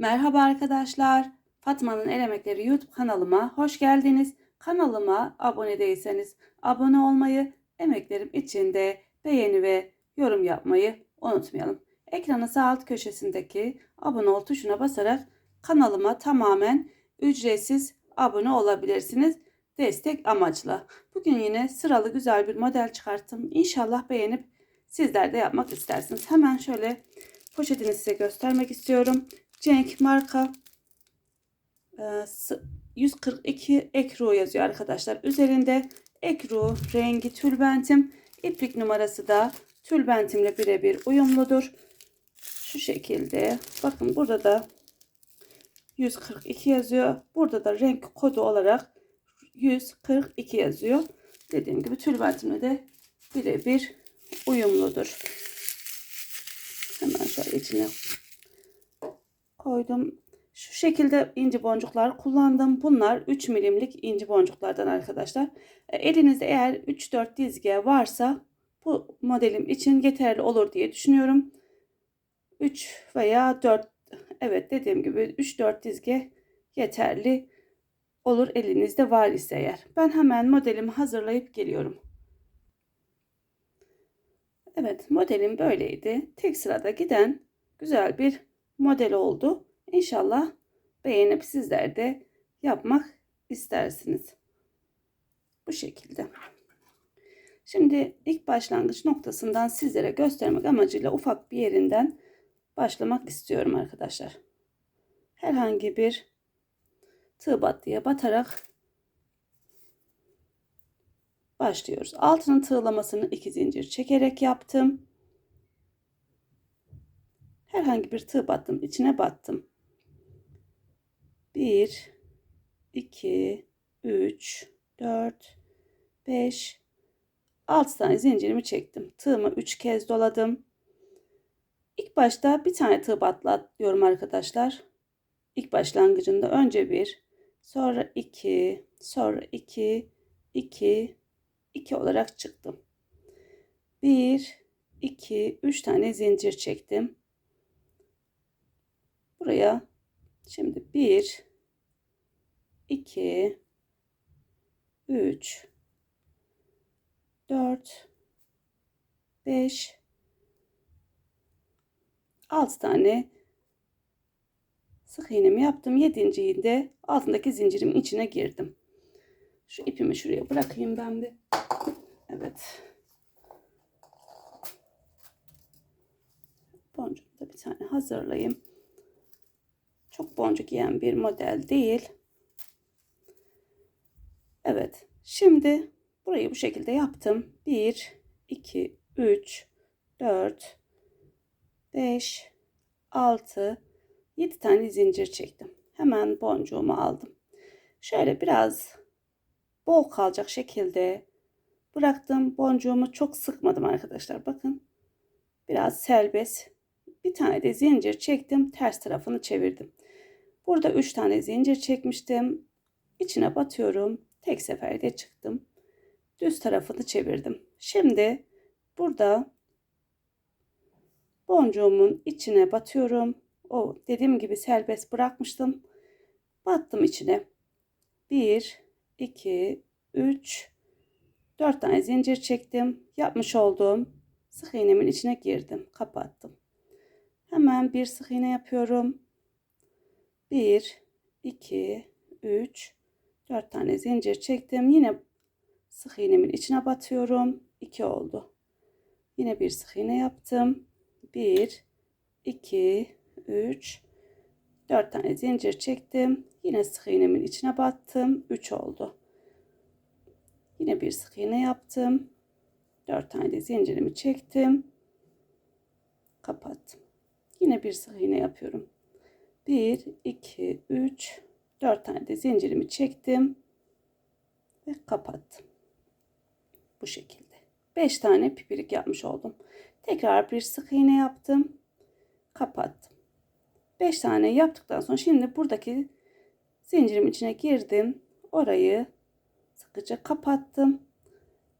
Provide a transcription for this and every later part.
Merhaba arkadaşlar. Fatma'nın El Emekleri YouTube kanalıma hoş geldiniz. Kanalıma abone değilseniz abone olmayı, emeklerim için de beğeni ve yorum yapmayı unutmayalım. Ekranın sağ alt köşesindeki abone ol tuşuna basarak kanalıma tamamen ücretsiz abone olabilirsiniz. Destek amaçlı. Bugün yine sıralı güzel bir model çıkarttım. İnşallah beğenip sizler de yapmak istersiniz. Hemen şöyle poşetini size göstermek istiyorum. Cenk marka e, s- 142 Ekru yazıyor arkadaşlar. Üzerinde Ekru rengi tülbentim. İplik numarası da tülbentimle birebir uyumludur. Şu şekilde. Bakın burada da 142 yazıyor. Burada da renk kodu olarak 142 yazıyor. Dediğim gibi tülbentimle de birebir uyumludur. Hemen şöyle içine koydum. Şu şekilde inci boncuklar kullandım. Bunlar 3 milimlik inci boncuklardan arkadaşlar. E, Elinizde eğer 3-4 dizge varsa bu modelim için yeterli olur diye düşünüyorum. 3 veya 4 evet dediğim gibi 3-4 dizge yeterli olur elinizde var ise eğer. Ben hemen modelimi hazırlayıp geliyorum. Evet modelim böyleydi. Tek sırada giden güzel bir model oldu. İnşallah beğenip sizler de yapmak istersiniz. Bu şekilde. Şimdi ilk başlangıç noktasından sizlere göstermek amacıyla ufak bir yerinden başlamak istiyorum arkadaşlar. Herhangi bir tığ battıya batarak başlıyoruz. Altının tığlamasını iki zincir çekerek yaptım. Herhangi bir tığ battım, içine battım. 1 2 3 4 5 6 tane zincirimi çektim. Tığımı 3 kez doladım. İlk başta bir tane tığ batlatıyorum arkadaşlar. İlk başlangıcında önce bir, sonra iki, sonra iki, iki, iki olarak çıktım. Bir, iki, üç tane zincir çektim. Buraya şimdi bir, iki, üç, dört, beş, altı tane sık iğnemi yaptım. Yedinciyi de altındaki zincirimin içine girdim. Şu ipimi şuraya bırakayım ben bir. Evet. Boncuğumu da bir tane hazırlayayım. Çok boncuk yiyen bir model değil. Evet. Şimdi burayı bu şekilde yaptım. 1, 2, 3, 4, 5, 6, 7 tane zincir çektim. Hemen boncuğumu aldım. Şöyle biraz bol kalacak şekilde bıraktım. Boncuğumu çok sıkmadım arkadaşlar. Bakın. Biraz serbest. Bir tane de zincir çektim. Ters tarafını çevirdim. Burada 3 tane zincir çekmiştim. İçine batıyorum. Tek seferde çıktım. Düz tarafını çevirdim. Şimdi burada boncuğumun içine batıyorum. O dediğim gibi serbest bırakmıştım. Battım içine. 1 2 3 4 tane zincir çektim. Yapmış olduğum sık iğnemin içine girdim. Kapattım. Hemen bir sık iğne yapıyorum. 1 2 3 4 tane zincir çektim. Yine sık iğnemin içine batıyorum. 2 oldu. Yine bir sık iğne yaptım. 1 2 3 4 tane zincir çektim. Yine sık iğnemin içine battım. 3 oldu. Yine bir sık iğne yaptım. 4 tane de zincirimi çektim. Kapattım. Yine bir sık iğne yapıyorum. 1 2 3 4 tane de zincirimi çektim ve kapattım. Bu şekilde. 5 tane pipirik yapmış oldum. Tekrar bir sık iğne yaptım. Kapattım. 5 tane yaptıktan sonra şimdi buradaki zincirim içine girdim. Orayı sıkıca kapattım.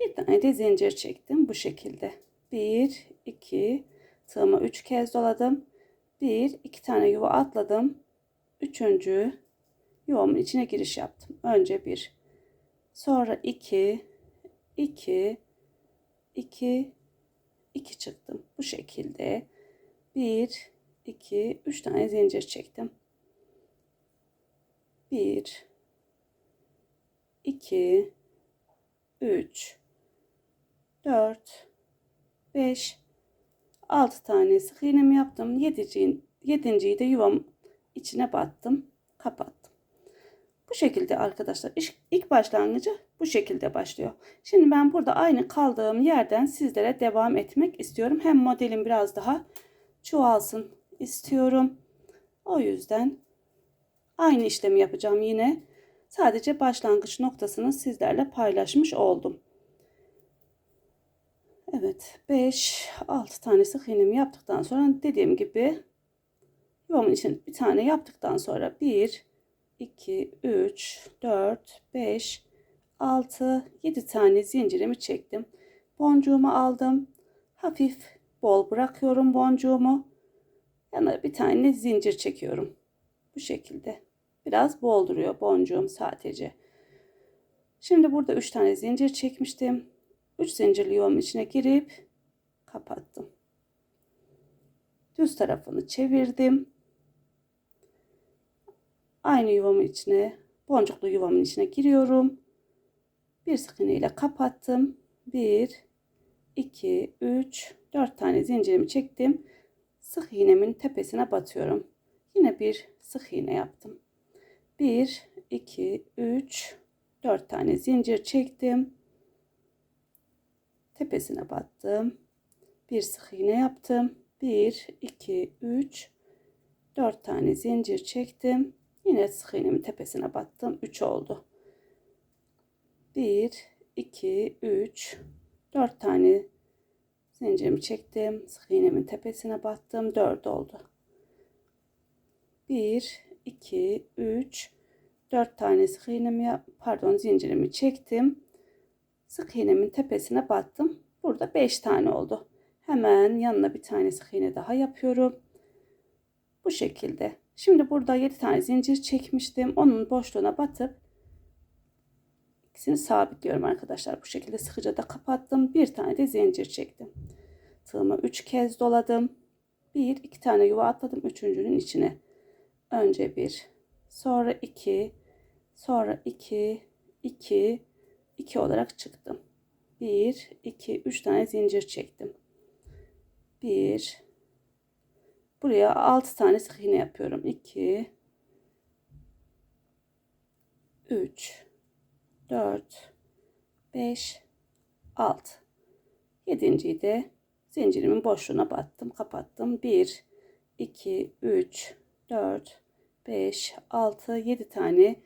Bir tane de zincir çektim bu şekilde. 1 2 tığıma 3 kez doladım. 1 2 tane yuva atladım. üçüncü yuvamın içine giriş yaptım. Önce bir, sonra iki, iki, iki, iki çıktım. Bu şekilde bir, iki, üç tane zincir çektim. Bir, iki, üç, dört, beş, altı tane sık iğnemi yaptım. Yedinciyi, yedinciyi de yuvam içine battım. Kapattım. Bu şekilde arkadaşlar ilk başlangıcı bu şekilde başlıyor. Şimdi ben burada aynı kaldığım yerden sizlere devam etmek istiyorum. Hem modelim biraz daha çoğalsın istiyorum. O yüzden aynı işlemi yapacağım yine. Sadece başlangıç noktasını sizlerle paylaşmış oldum. Evet 5 6 tane sık iğnemi yaptıktan sonra dediğim gibi yuvamın için bir tane yaptıktan sonra 1 2 3 4 5 6 7 tane zincirimi çektim. Boncuğumu aldım. Hafif bol bırakıyorum boncuğumu. Yana bir tane zincir çekiyorum. Bu şekilde. Biraz bol duruyor boncuğum sadece. Şimdi burada 3 tane zincir çekmiştim. 3 zincirli yuvamın içine girip kapattım. Düz tarafını çevirdim. Aynı yuvamın içine, boncuklu yuvamın içine giriyorum. Bir sık iğne ile kapattım. 1 2 3 4 tane zincirimi çektim. Sık iğnemin tepesine batıyorum. Yine bir sık iğne yaptım. 1 2 3 4 tane zincir çektim. Tepesine battım. Bir sık iğne yaptım. 1 2 3 4 tane zincir çektim. Yine sık iğnemin tepesine battım. 3 oldu. 1 2 3 4 tane zincirimi çektim. Sık iğnemin tepesine battım. 4 oldu. 1 2 3 4 tane sık iğnemi pardon zincirimi çektim. Sık iğnemin tepesine battım. Burada 5 tane oldu. Hemen yanına bir tane sık iğne daha yapıyorum. Bu şekilde. Şimdi burada 7 tane zincir çekmiştim. Onun boşluğuna batıp ikisini sabitliyorum arkadaşlar. Bu şekilde sıkıca da kapattım. Bir tane de zincir çektim. Tığımı 3 kez doladım. 1 2 tane yuva atladım üçüncünün içine. Önce 1, sonra 2, sonra 2, 2, 2 olarak çıktım. 1, 2, 3 tane zincir çektim. 1, buraya 6 tane sık iğne yapıyorum. 2, 3, 4, 5, 6. Yedinciyi de zincirimin boşluğuna battım, kapattım. 1, 2, 3, 4, 5, 6, 7 tane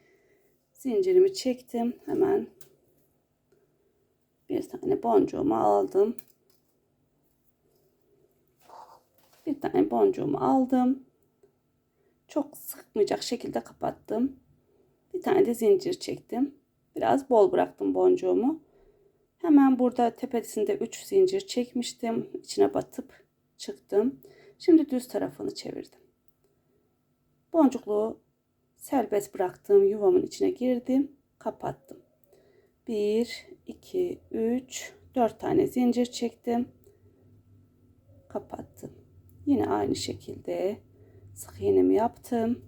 zincirimi çektim. Hemen bir tane boncuğumu aldım. Bir tane boncuğumu aldım. Çok sıkmayacak şekilde kapattım. Bir tane de zincir çektim. Biraz bol bıraktım boncuğumu. Hemen burada tepesinde 3 zincir çekmiştim. İçine batıp çıktım. Şimdi düz tarafını çevirdim. Boncukluğu serbest bıraktığım yuvamın içine girdim. Kapattım. 1, 2, 3, 4 tane zincir çektim. Kapattım. Yine aynı şekilde sık iğnemi yaptım.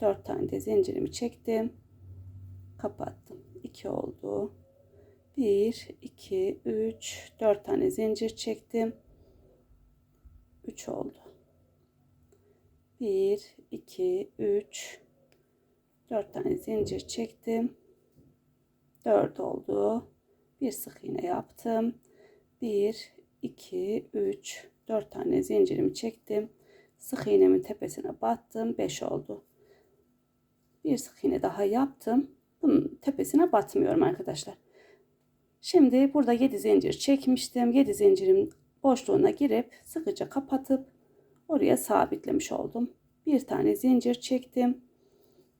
4 tane de zincirimi çektim. Kapattım. 2 oldu. 1, 2, 3, 4 tane zincir çektim. 3 oldu. 1, 2, 3, 4 tane zincir çektim. 4 oldu. Bir sık iğne yaptım. 1, 2, 3, 4 tane zincirimi çektim. Sık iğnemin tepesine battım. 5 oldu. Bir sık iğne daha yaptım. Bunun tepesine batmıyorum arkadaşlar. Şimdi burada 7 zincir çekmiştim. 7 zincirin boşluğuna girip sıkıca kapatıp oraya sabitlemiş oldum. Bir tane zincir çektim.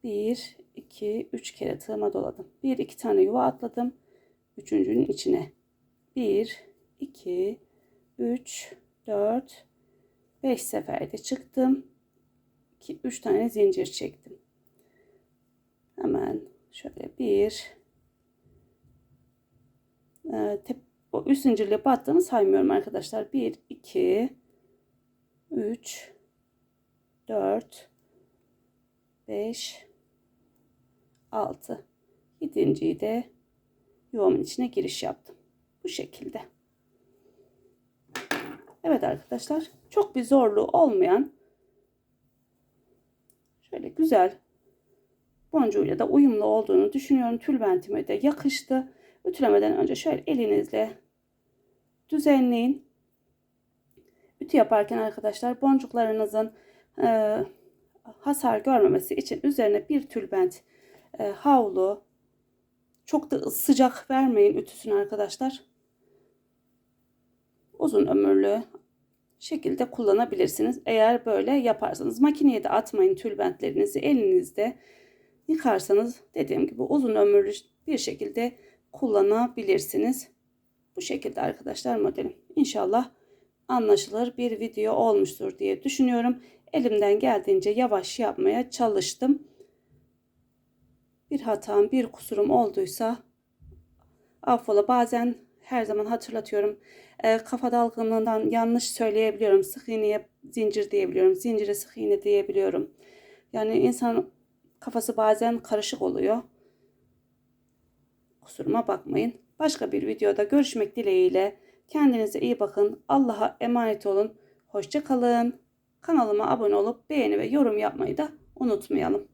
1, 2, 3 kere tığıma doladım. 1, 2 tane yuva atladım. Üçüncünün içine. 1, 2, 3, 4, 5 seferde çıktım. 2 3 tane zincir çektim. Hemen şöyle bir e, o üst zincirle battığımı saymıyorum arkadaşlar. 1 2 3 4 5 6 7.yi de yuvamın içine giriş yaptım. Bu şekilde. Evet arkadaşlar çok bir zorluğu olmayan şöyle güzel boncuğuyla da uyumlu olduğunu düşünüyorum. Tülbentime de yakıştı. Ütülemeden önce şöyle elinizle düzenleyin. Ütü yaparken arkadaşlar boncuklarınızın e, hasar görmemesi için üzerine bir tülbent e, havlu çok da sıcak vermeyin ütüsünü arkadaşlar. Uzun ömürlü şekilde kullanabilirsiniz. Eğer böyle yaparsanız makineye de atmayın tülbentlerinizi elinizde yıkarsanız dediğim gibi uzun ömürlü bir şekilde kullanabilirsiniz. Bu şekilde arkadaşlar modelim. İnşallah anlaşılır bir video olmuştur diye düşünüyorum. Elimden geldiğince yavaş yapmaya çalıştım. Bir hatam, bir kusurum olduysa affola. Bazen her zaman hatırlatıyorum. E, kafa dalgınlığından yanlış söyleyebiliyorum. Sık iğneye zincir diyebiliyorum. Zincire sık iğne diyebiliyorum. Yani insan kafası bazen karışık oluyor. Kusuruma bakmayın. Başka bir videoda görüşmek dileğiyle. Kendinize iyi bakın. Allah'a emanet olun. Hoşça kalın. Kanalıma abone olup beğeni ve yorum yapmayı da unutmayalım.